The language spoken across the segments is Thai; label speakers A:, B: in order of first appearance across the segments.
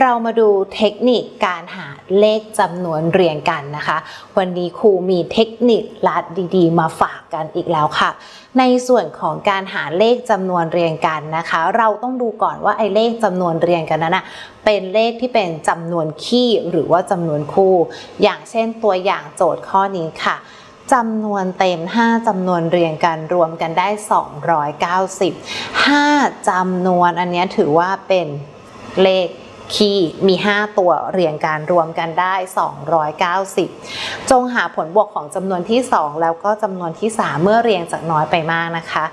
A: เรามาดูเทคนิคการหาเลขจำนวนเรียงกันนะคะ วันนี้ครูมีเทคนิคลัดดีๆ มาฝากกันอีกแล้วค่ะ ในส่วนของการหาเลขจำนวนเรียงกันนะคะ เราต้องดูก่อนว่าไอ้เลขจำนวนเรียงกันนั้นนะเป็นเลขที่เป็นจำนวนคี่หรือว่าจำนวนคู่ อย่างเช่นตัวอย่างโจทย์ข้อนี้ค่ะจำนวนเต็ม 5จำนวนเรียงกันรวมกันได้ 290 5จำนวนอันนี้ถือว่าเป็นเลข คี่มี 5 ตัวเรียงกันรวมกันได้ 290 จงหาผลบวกของจำนวนที่ 2 แล้วก็จำนวนที่ 3 เมื่อเรียงจากน้อยไปมากนะคะ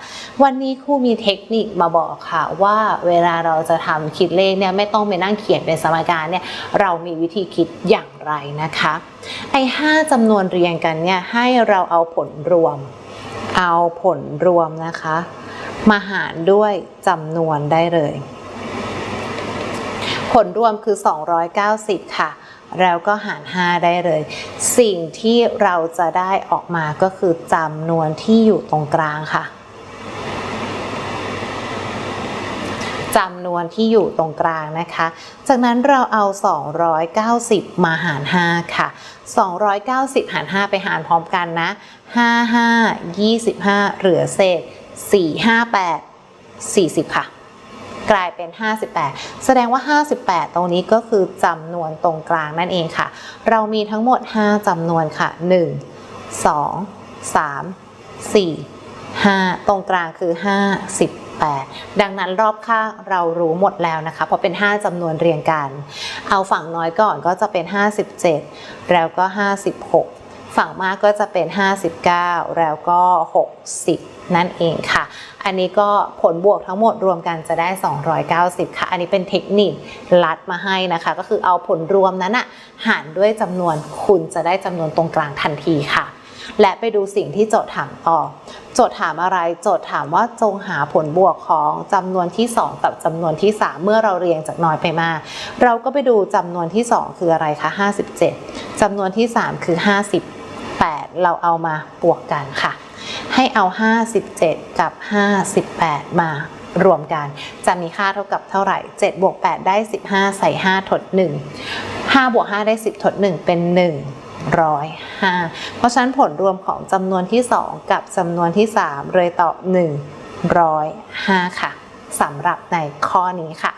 A: วันนี้ครูมีเทคนิคมาบอกค่ะว่าเวลาเราจะทำคิดเลขเนี่ยไม่ต้องไปนั่งเขียนเป็นสมการเนี่ยเรามีวิธีคิดอย่างไรนะคะ ไอ้5จำนวนเรียงกันเนี่ยให้เราเอาผลรวม เอาผลรวมนะคะ มาหารด้วยจำนวนได้เลย ผลรวมคือ 290 ค่ะ แล้วก็หาร 5 ได้เลย สิ่งที่เราจะได้ออกมาก็คือจำนวนที่อยู่ตรงกลางค่ะจำนวนที่อยู่ตรงกลางนะคะ จากนั้นเราเอา 290 มาหาร 5 ค่ะ 290 หาร 5 ไปหารพร้อมกันนะ 5 5 25 เหลือเศษ 4 5 8 40 ค่ะ กลายเป็น 58 แสดงว่า 58 ตรงนี้ก็คือจำนวนตรงกลางนั่นเองค่ะ เรามีทั้งหมด 5จำนวนค่ะ 1 2 3 4 5 ตรงกลางคือ 58 ดังนั้นรอบข้างเรารู้หมดแล้วนะคะ เพราะเป็น 5จำนวนเรียงกัน เอาฝั่งน้อยก่อนก็จะเป็น 57 แล้วก็ 56 ฝั่งมากก็จะเป็น 59 แล้วก็ 60 นั่นเองค่ะ อันนี้ก็ผลบวกทั้งหมดรวมกันจะได้ 290 ค่ะ อันนี้เป็นเทคนิคลัดมาให้นะคะ ก็คือเอาผลรวมนั้นอะหารด้วยจำนวนคุณจะได้จำนวนตรงกลางทันทีค่ะ และไปดูสิ่งที่โจทย์ถามต่อโจทย์ถามอะไร โจทย์ถามว่าจงหาผลบวกของจำนวนที่ 2 กับจำนวนที่ 3 เมื่อเราเรียงจากน้อยไปมาก เราก็ไปดูจำนวนที่ 2 คืออะไรคะ57จำนวนที่ 3 คือ 58 เราเอามาบวกกันค่ะ ให้เอา 57 กับ 58 มารวมกัน จะมีค่าเท่ากับเท่าไหร่ 7 บวก 8 ได้ 15 ใส่5ทด1 5 บวก 5 ได้ 10ทด1 เป็น 105 เพราะฉะนั้นผลรวมของจำนวนที่ 2 กับจำนวนที่ 3 เลยตอบ 105 ค่ะสำหรับในข้อนี้ค่ะ